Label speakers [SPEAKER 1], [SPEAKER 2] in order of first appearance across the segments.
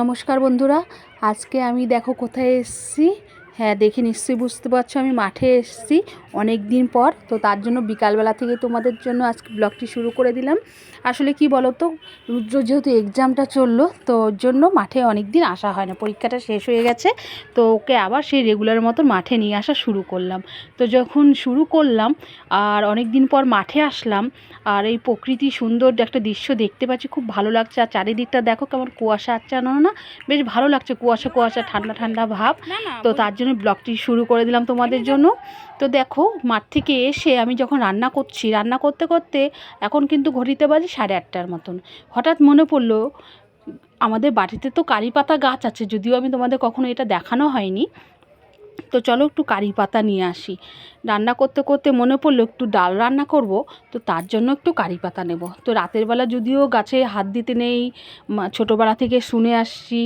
[SPEAKER 1] নমস্কার বন্ধুরা, আজকে আমি দেখো কোথায় এসছি। হ্যাঁ দেখে নিশ্চয়ই বুঝতে পারছ, আমি মাঠে এসেছি। অনেক দিন পর তো তার জন্য বিকালবেলা থেকে তোমাদের জন্য আজকে ব্লগটি শুরু করে দিলাম। আসলে কি বলো তো রুদ্র যেহেতু এক্সামটা চলল তো ওর জন্য মাঠে অনেক দিন আসা হয় না। পরীক্ষাটা শেষ হয়ে গেছে তো ওকে আবার সেই রেগুলার মতো মাঠে নিয়ে আসা শুরু করলাম। তো যখন শুরু করলাম আর অনেক দিন পর মাঠে আসলাম আর এই প্রকৃতি সুন্দর একটা দৃশ্য দেখতে পাচ্ছি খুব ভালো লাগছে। আর চারিদিকটা দেখো কেমন কুয়াশা আচ্ছানো না বেশ ভালো লাগছে কুয়াশা কুয়াশা ঠান্ডা ঠান্ডা ভাব। তো তার জন্য ব্লগটি শুরু করে দিলাম তোমাদের জন্য। তো দেখো মাঠ থেকে এসে আমি যখন রান্না করছি, রান্না করতে করতে এখন কিন্তু ঘড়িতে বাজে সাড়ে আটটার মতন। হঠাৎ মনে পড়ল, আমাদের বাড়িতে তো কারি পাতা গাছ আছে, যদিও আমি তোমাদের কখনো এটা দেখানো হয়নি। তো চলো একটু কারি পাতা নিয়ে আসি। রান্না করতে করতে মনে পড়ল, একটু ডাল রান্না করব, তো তার জন্য একটু কারি পাতা নেব। তো রাতের বেলা যদিও গাছে হাত দিতে নেই ছোটোবেলা থেকে শুনে আসছি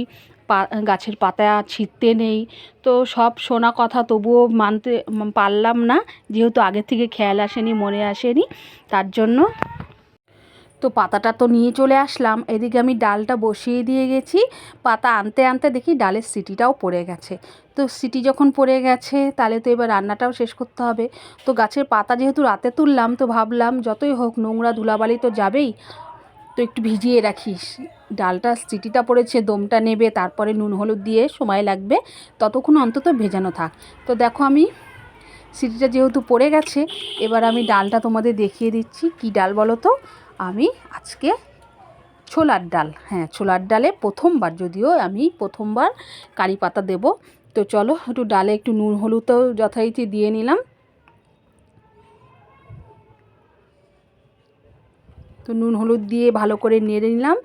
[SPEAKER 1] গাছের পাতা ছিঁড়তে নেই। তো সব শোনা কথা তবুও মানতে, পারলাম না। যেহেতু আগের থেকে খেয়াল আসেনি, মনে আসেনি, তার জন্য তো পাতাটা তো নিয়ে চলে আসলাম। এদিকে আমি ডালটা বসিয়ে দিয়ে গেছি। পাতা আনতে আনতে দেখি ডালের সিটিটাও পড়ে গেছে। তো সিটি যখন পড়ে গেছে, তাহলে তো এবার রান্নাটাও শেষ করতে হবে। তো গাছের পাতা যেহেতু রাতে তুললাম, তো ভাবলাম যতই হোক নোংরা ধুলাবালি তো যাবেই। তো একটু ভিজিয়ে রাখিস। ডালটা, সিটিটা পড়েছে, দমটা নেবে, তারপরে নুন, হলুদ দিয়ে সময় লাগবে। ততক্ষণ অন্তত ভেজানো থাক। তো দেখো আমি, সিটিটা যেহেতু পড়ে গেছে, এবার আমি ডালটা তোমাদের দেখিয়ে দিচ্ছি। কি ডাল বলো তো? আমি আজকে ছোলার ডাল। হ্যাঁ ছোলার ডালে প্রথমবার, যদিও আমি প্রথমবার কারি পাতা দেব। তো চলো, একটু ডালে একটু নুন, হলুদও যথারীতি দিয়ে নিলাম। তো নুন, হলুদ দিয়ে ভালো করে নেড়ে নিলাম।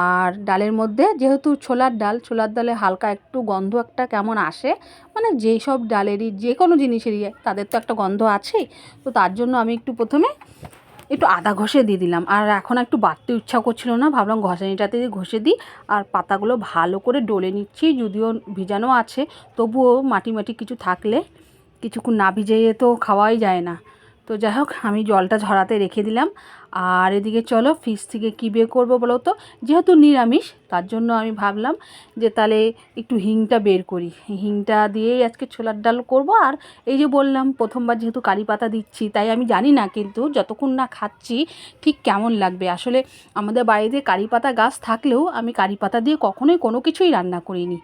[SPEAKER 1] আর ডালের মধ্যে যেহেতু ছোলার ডাল, ছোলার ডালে হালকা একটু গন্ধ একটা কেমন আসে মানে যেই সব ডালেরই, যে কোনো জিনিসেরই তাদের তো একটা গন্ধ আছেই। তো তার জন্য আমি একটু প্রথমে একটু আদা ঘষে দিয়ে দিলাম। আর এখন একটু বাড়তে ইচ্ছা করছিল না, ভাবলাম ঘষানিটাতে ঘষে দিই। আর পাতাগুলো ভালো করে ডলে নিচ্ছি, যদিও ভিজানো আছে, তবুও মাটি মাটি কিছু থাকলে কিছুক্ষণ না ভিজিয়ে তো খাওয়াই যায় না। তো যাই হোক, আমি জলটা ঝরাতে রেখে দিলাম। আর এদিকে চলো ফ্রিজ থেকে কী বের করব বলো তো? যেহেতু নিরামিষ, তার জন্য আমি ভাবলাম যে তাহলে একটু হিংটা বের করি। হিংটা দিয়েই আজকে ছোলার ডাল করব। আর এই যে বললাম, প্রথমবার যেহেতু কারি পাতা দিচ্ছি, তাই আমি জানি না কিন্তু যতক্ষণ না খাচ্ছি, ঠিক কেমন লাগবে। আসলে আমাদের বাড়িতে কারি পাতা গাছ থাকলেও আমি কারি পাতা দিয়ে কখনোই কোনো কিছুই রান্না করিনি।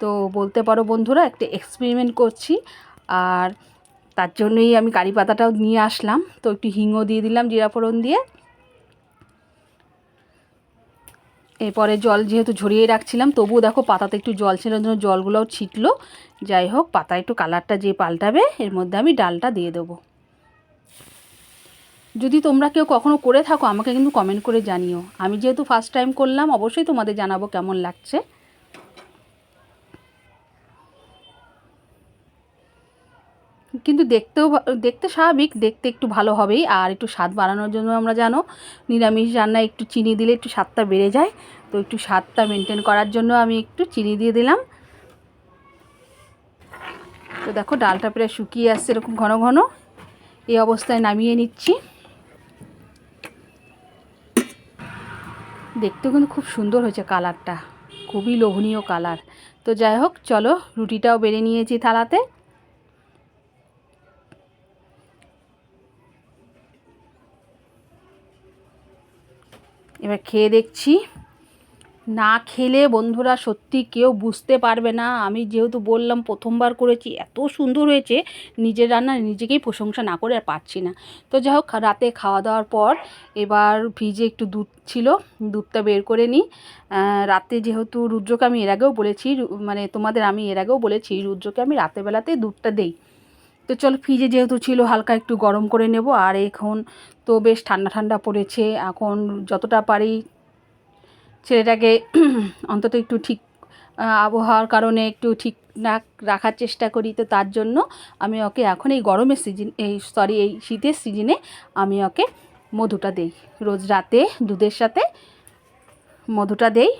[SPEAKER 1] তো বলতে পারো বন্ধুরা, একটা এক্সপেরিমেন্ট করছি। আর তার জন্যই আমি কারি পাতাটাও নিয়ে আসলাম। তো একটু হিংও দিয়ে দিলাম জিরা ফোড়ন দিয়ে। এরপরে জল যেহেতু ঝরিয়ে রাখছিলাম, তবুও দেখো পাতাতে একটু জল ছিল জন্য জলগুলোও ছিটলো। যাই হোক পাতা একটু কালারটা যে পাল্টাবে, এর মধ্যে আমি ডালটা দিয়ে দেবো। যদি তোমরা কেউ কখনো করে থাকো, আমাকে কিন্তু কমেন্ট করে জানিও। আমি যেহেতু ফার্স্ট টাইম করলাম, অবশ্যই তোমাদের জানাব কেমন লাগছে। কিন্তু দেখতেও দেখতে স্বাভাবিক, দেখতে একটু ভালো হবেই। আর একটু স্বাদ বাড়ানোর জন্য আমরা জানো, নিরামিষ রান্নায় একটু চিনি দিলে একটু স্বাদটা বেড়ে যায়। তো একটু স্বাদটা মেনটেন করার জন্য আমি একটু চিনি দিয়ে দিলাম। তো দেখো, ডালটা প্রায় শুকিয়ে আসছে এরকম ঘন ঘন। এই অবস্থায় নামিয়ে নিচ্ছি। দেখতেও কিন্তু খুব সুন্দর হয়েছে কালারটা। খুবই লোভনীয় কালার। তো যাই হোক, চলো রুটিটাও বেড়ে নিয়েছি থালাতে। এবার খেয়ে দেখছি। না খেলে বন্ধুরা সত্যি কেউ বুঝতে পারবে না। আমি যেহেতু বললাম প্রথমবার করেছি, এত সুন্দর হয়েছে, নিজের রান্না নিজেকেই প্রশংসা না করে আর পারছি না। তো যাই হোক, রাতে খাওয়া দাওয়ার পর এবার ফ্রিজে একটু দুধ ছিল, দুধটা বের করে নিই। রাতে যেহেতু রুদ্রকে আমি এর আগেও বলেছি মানে তোমাদের আমি এর আগেও বলেছি, রুদ্রকে আমি রাতের বেলাতে দুধটা দেই। তো চলো ফ্রিজে যেহেতু ছিল, হালকা একটু গরম করে নেব। আর এখন তো বেশ ঠান্ডা ঠান্ডা পড়েছে। এখন যতটা পারি ছেলেটাকে অন্তত একটু ঠিক আবহাওয়ার কারণে একটু ঠিক না রাখার চেষ্টা করি। তো তার জন্য আমি ওকে এখন এই গরমের সিজন, এই সরি এই শীতের সিজনে আমি ওকে মধুটা দেই। রোজ রাতে দুধের সাথে মধুটা দেই।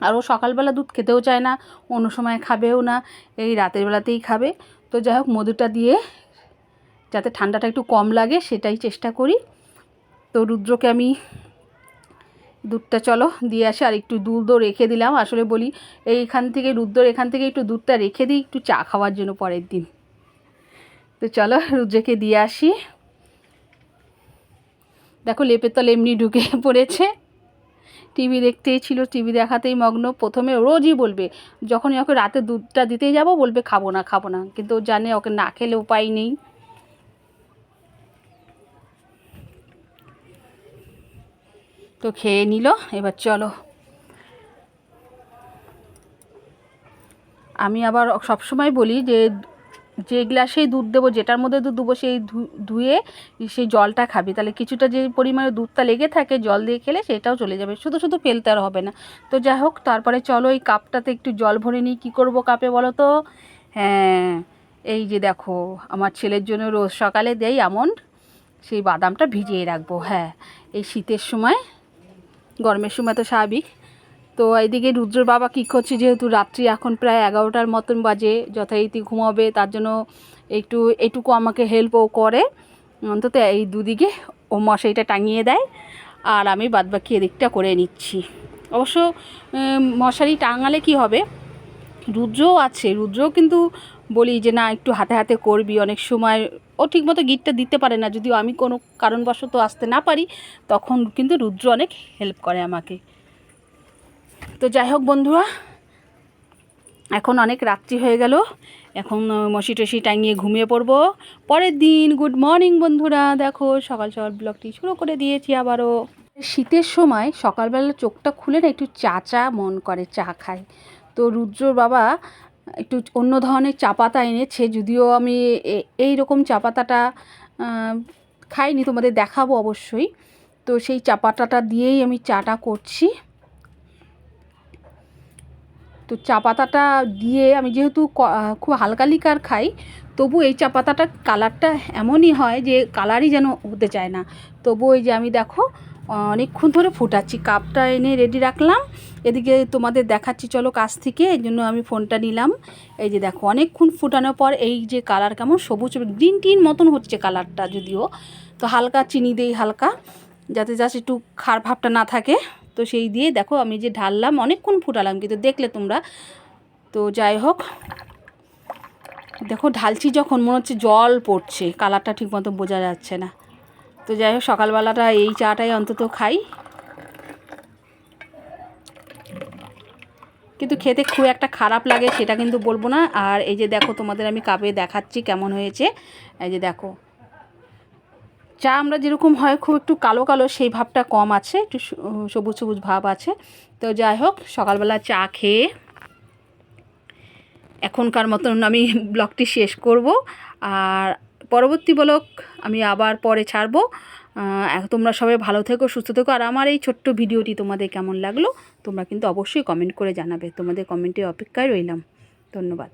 [SPEAKER 1] আর ও সকালবেলা দুধ খেতেও চায় না, অন্য সময় খাবেও না, এই রাতের বেলাতেই খাবে। তো যাই হোক, মধুটা দিয়ে যাতে ঠান্ডাটা একটু কম লাগে, সেটাই চেষ্টা করি। তো রুদ্রকে আমি দুধটা চলো দিয়ে আসে, আর একটু দুধও রেখে দিলাম। আসলে বলি, এইখান থেকে রুদ্রর এখান থেকে একটু দুধটা রেখে দিই, একটু চা খাওয়ার জন্য পরের দিন। তো চলো, রুদ্রকে দিয়ে আসি। দেখো, লেপের তলে এমনি ঢুকে পড়েছে। টিভি দেখতেই ছিল, টিভি দেখাতেই মগ্ন। প্রথমে রোজই বলবে, যখনই ওকে রাতে দুধটা দিতেই যাব, বলবে খাব না খাব না। কিন্তু জানে ওকে না খেলে উপায় নেই। তো খেয়ে নিল, এবার চলো। আমি আবার সবসময় বলি যে যে গ্লাসেই দুধ দেবো, যেটার মধ্যে দুধ দেবো, সেই ধুয়ে সেই জলটা খাবি। তাহলে কিছুটা যে পরিমাণে দুধটা লেগে থাকে, জল দিয়ে খেলে সেটাও চলে যাবে। শুধু শুধু ফেলতে আর হবে না। তো যাই হোক, তারপরে চলো এই কাপটাতে একটু জল ভরে নিই। কী করব কাপে বলো তো? হ্যাঁ এই যে দেখো, আমার ছেলের জন্য রোজ সকালে দেই আমন্ড। সেই বাদামটা ভিজিয়ে রাখব। হ্যাঁ এই শীতের সময়, গরমের সময় তো স্বাভাবিক। তো এইদিকে রুদ্রর বাবা কী করছে যেহেতু রাত্রি এখন প্রায় এগারোটার মতন বাজে, যথারীতি ঘুমাবে, তার জন্য একটু, এটুকু আমাকে হেল্পও করে। অন্তত এই দুদিকে ও মশারিটা টাঙিয়ে দেয়। আর আমি বাদবাকি এদিকটা করে নিচ্ছি। অবশ্য মশারি টাঙালে কি হবে? রুদ্রও আছে, রুদ্রও কিন্তু বলি যে, না, একটু হাতে হাতে করবি। অনেক সময় ও ঠিকমতো গিটটা দিতে পারে না। যদিও আমি কোনো কারণবশত আসতে না পারি, তখন কিন্তু রুদ্র অনেক হেল্প করে আমাকে। তো যাই হোক বন্ধুরা, এখন অনেক রাত্রি হয়ে গেল। এখন মশি টসি টাঙিয়ে ঘুমিয়ে পড়ব। পরের দিন গুড মর্নিং বন্ধুরা। দেখো, সকাল সকাল ব্লগটি শুরু করে দিয়েছি আবারও। শীতের সময় সকালবেলা চোখটা খুলে না, একটু চা চা মন করে, চা খায় তো রুদ্রর বাবা একটু অন্য ধরনের চা পাতা এনেছে, যদিও আমি এই রকম চা পাতাটা খাইনি, তোমাদের দেখাবো অবশ্যই। তো সেই চা পাতাটা দিয়েই আমি চাটা করছি। তো চা পাতাটা দিয়ে আমি যেহেতু খুব হালকা লিকার খাই, তবু এই চা পাতাটার কালারটা এমনই হয় যে কালারই যেন হতে চায় না। তবু ওই যে আমি দেখো, অনেকক্ষণ ধরে ফুটাচ্ছি, কাপটা এনে রেডি রাখলাম। এদিকে তোমাদের দেখাচ্ছি, চলো কাছ থেকে এই জন্য আমি ফোনটা নিলাম। এই যে দেখো, অনেকক্ষণ ফুটানোর পর এই যে কালার কেমন সবুজ, গ্রিন টিন মতন হচ্ছে কালারটা যদিও। তো হালকা চিনি দেই হালকা, যাতে জাস্ট একটু খার ভাবটা না থাকে। তো সেই দিয়ে দেখো আমি যে ঢাললাম, অনেকক্ষণ ফুটালাম, কিন্তু দেখলে তোমরা। তো যাই হোক, দেখো ঢালছি যখন, মনে হচ্ছে জল পড়ছে, কালারটা ঠিক মতো বোঝা যাচ্ছে না। তো যাই হোক, সকালবেলাটা এই চাটাই অন্তত খাই। কিন্তু খেতে খুব একটা খারাপ লাগে, সেটা কিন্তু বলব না। আর এই যে দেখো তোমাদের আমি কাপে দেখাচ্ছি কেমন হয়েছে। এই যে দেখো চা আমরা যেরকম হয় খুব একটু কালো কালো, সেই ভাবটা কম আছে, একটু সবুজ সবুজ ভাব আছে। তো যাই হোক, সকালবেলা চা খেয়ে এখনকার মতন আমি ব্লগটি শেষ করব। আর পরবর্তী ব্লগ আমি আবার পরে ছাড়বো। তোমরা সবাই ভালো থেকো, সুস্থ থেকো। আর আমার এই ছোট্ট ভিডিওটি তোমাদের কেমন লাগল, তোমরা কিন্তু অবশ্যই কমেন্ট করে জানাবে। তোমাদের কমেন্টে অপেক্ষায় রইলাম। ধন্যবাদ।